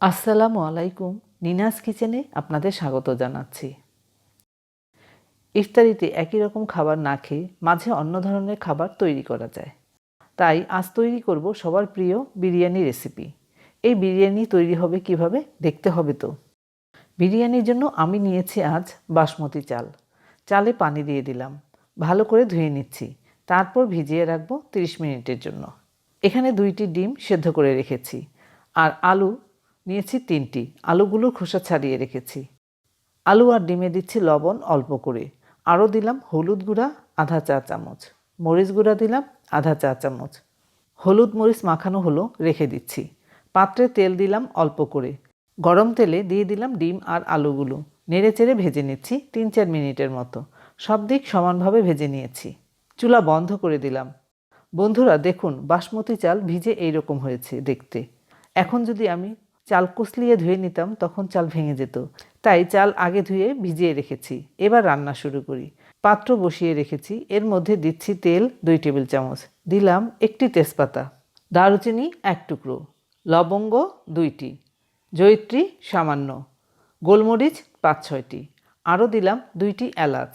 আসসালামু আলাইকুম, নিনাস কিচেনে আপনাদের স্বাগত জানাচ্ছি। ইফতারিতে একই রকম খাবার না খেয়ে মাঝে অন্য ধরনের খাবার তৈরি করা যায়। তাই আজ তৈরি করব সবার প্রিয় বিরিয়ানি রেসিপি। এই বিরিয়ানি তৈরি হবে কীভাবে দেখতে হবে তো? বিরিয়ানির জন্য আমি নিয়েছি আজ বাসমতি চাল। চালে পানি দিয়ে দিলাম। ভালো করে ধুয়ে নিচ্ছি। তারপর ভিজিয়ে রাখব 30 মিনিটের জন্য। এখানে দুইটি ডিম সেদ্ধ করে রেখেছি। আর আলু নিয়েছি তিনটি। আলুগুলোর খোসা ছাড়িয়ে রেখেছি। আলু আর ডিমে দিচ্ছি লবণ অল্প করে। আরও দিলাম হলুদ গুঁড়া, আধা চা চামচ। মরিচ গুঁড়া দিলাম, আধা চা চামচ। হলুদ মরিচ মাখানো হলো, রেখে দিচ্ছি। পাত্রে তেল দিলাম অল্প করে। গরম তেলে দিয়ে দিলাম ডিম আর আলুগুলো। নেড়ে চেড়ে ভেজে নিচ্ছি তিন চার মিনিটের মতো। সব দিক সমানভাবে ভেজে নিয়েছি। চুলা বন্ধ করে দিলাম। বন্ধুরা, দেখুন, বাসমতি চাল ভিজে এইরকম হয়েছে দেখতে। এখন যদি আমি চাল কুচলিয়ে ধুয়ে নিতাম, তখন চাল ভেঙে যেত। তাই চাল আগে ধুয়ে ভিজিয়ে রেখেছি। এবার রান্না শুরু করি। পাত্র বসিয়ে রেখেছি। এর মধ্যে দিচ্ছি তেল দুই টেবিল চামচ। দিলাম একটি তেজপাতা। দারুচিনি এক টুকরো। লবঙ্গ দুইটি। জয়িত্রী সামান্য। গোলমরিচ পাঁচ ছয়টি। আরও দিলাম দুইটি এলাচ।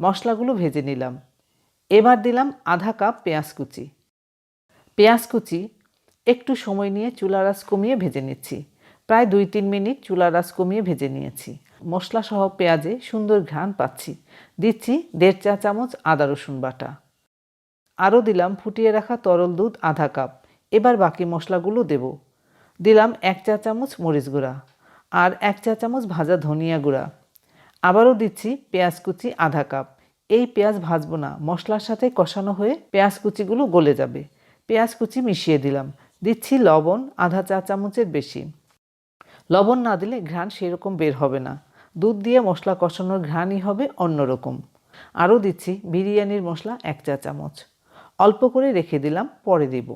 মশলাগুলো ভেজে নিলাম। এবার দিলাম আধা কাপ পেঁয়াজ কুচি। পেঁয়াজ কুচি একটু সময় নিয়ে চুলার আঁচ কমিয়ে ভেজে নিচ্ছি। প্রায় দুই তিন মিনিট চুলার আঁচ কমিয়ে ভেজে নিয়েছি। মশলা সহ পেঁয়াজে সুন্দর ঘ্রাণ পাচ্ছি। দিচ্ছি দেড় চা চামচ আদা রসুন বাটা। আরও দিলাম ফুটিয়ে রাখা তরল দুধ আধা কাপ। এবার বাকি মশলাগুলো দেব। দিলাম এক চা চামচ মরিচ গুঁড়া আর এক চা চামচ ভাজা ধনিয়া গুঁড়া। আবারও দিচ্ছি পেঁয়াজ কুচি আধা কাপ। এই পেঁয়াজ ভাজবো না, মশলার সাথে কষানো হয়ে পেঁয়াজ কুচিগুলো গলে যাবে। পেঁয়াজ কুচি মিশিয়ে দিলাম। দিচ্ছি লবণ আধা চা চামচের বেশি। লবণ না দিলে ঘ্রাণ সেরকম বের হবে না। দুধ দিয়ে মশলা কষানোর ঘ্রাণই হবে অন্যরকম। আরও দিচ্ছি বিরিয়ানির মশলা এক চা চামচ। অল্প করে রেখে দিলাম, পরে দেব।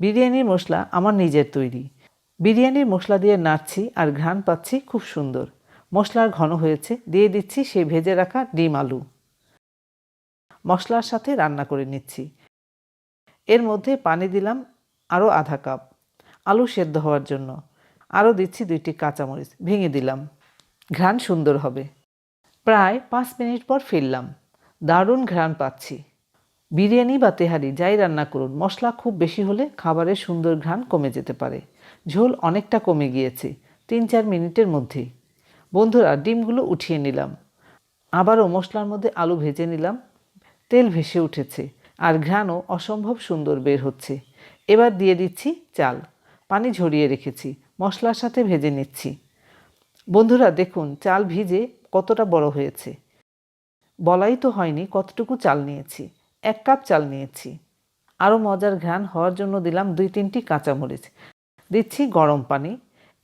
বিরিয়ানির মশলা আমার নিজের তৈরি। বিরিয়ানির মশলা দিয়ে নাড়ছি আর ঘ্রাণ পাচ্ছি খুব সুন্দর। মশলার ঘন হয়েছে, দিয়ে দিচ্ছি সে ভেজে রাখা ডিম আলু। মশলার সাথে রান্না করে নিচ্ছি। এর মধ্যে পানি দিলাম আরও আধা কাপ। আলু সেদ্ধ হওয়ার জন্য। আরও দিচ্ছি দুইটি কাঁচামরিচ। ভেঙে দিলাম। ঘ্রাণ সুন্দর হবে। প্রায় পাঁচ মিনিট পর ফিরলাম। দারুণ ঘ্রাণ পাচ্ছি। বিরিয়ানি বা তেহারি যাই রান্না করুন, মশলা খুব বেশি হলে খাবারের সুন্দর ঘ্রাণ কমে যেতে পারে। ঝোল অনেকটা কমে গিয়েছে, তিন চার মিনিটের মধ্যেই। বন্ধুরা, ডিমগুলো উঠিয়ে নিলাম। আবারও মশলার মধ্যে আলু ভেজে নিলাম। তেল ভেসে উঠেছে আর ঘ্রাণও অসম্ভব সুন্দর বের হচ্ছে। এবার দিয়ে দিচ্ছি চাল। পানি ঝরিয়ে রেখেছি। মশলার সাথে ভেজে নিচ্ছি। বন্ধুরা, দেখুন, চাল ভিজে কতটা বড় হয়েছে। বলাই তো হয়নি কতটুকু চাল নিয়েছি। এক কাপ চাল নিয়েছি। আরও মজার ঘ্রাণ হওয়ার জন্য দিলাম দুই তিনটি কাঁচামরিচ। দিচ্ছি গরম পানি।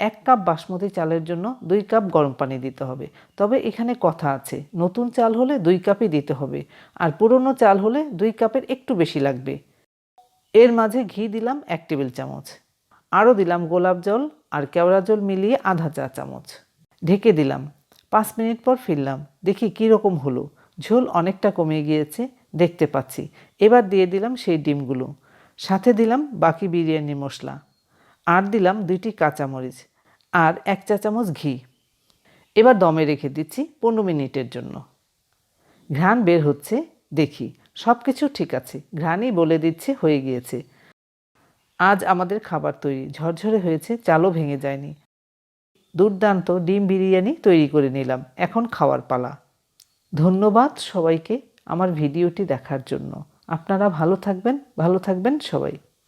এক কাপ বাসমতি চালের জন্য দুই কাপ গরম পানি দিতে হবে। তবে এখানে কথা আছে, নতুন চাল হলে দুই কাপই দিতে হবে আর পুরনো চাল হলে দুই কাপের একটু বেশি লাগবে। এর মাঝে ঘি দিলাম এক টেবিল চামচ। আরও দিলাম গোলাপ জল আর কেওড়া জল মিলিয়ে আধা চা চামচ। ঢেকে দিলাম। পাঁচ মিনিট পর ফিরলাম। দেখি কী রকম হলো। ঝোল অনেকটা কমে গিয়েছে, দেখতে পাচ্ছি। এবার দিয়ে দিলাম সেই ডিমগুলো। সাথে দিলাম বাকি বিরিয়ানি মশলা। আর দিলাম দুইটি কাঁচামরিচ আর এক চা চামচ ঘি। এবার দমে রেখে দিচ্ছি পনেরো মিনিটের জন্য। ঘ্রাণ বের হচ্ছে, দেখি। সব কিছু ঠিক আছে। ঘ্রাণই বলে দিচ্ছে হয়ে গিয়েছে। আজ আমাদের খাবার তৈরি। ঝরঝরে হয়েছে, চালও ভেঙে যায়নি। দুর্দান্ত ডিম বিরিয়ানি তৈরি করে নিলাম। এখন খাওয়ার পালা। ধন্যবাদ সবাইকে আমার ভিডিওটি দেখার জন্য। আপনারা ভালো থাকবেন ভালো থাকবেন সবাই।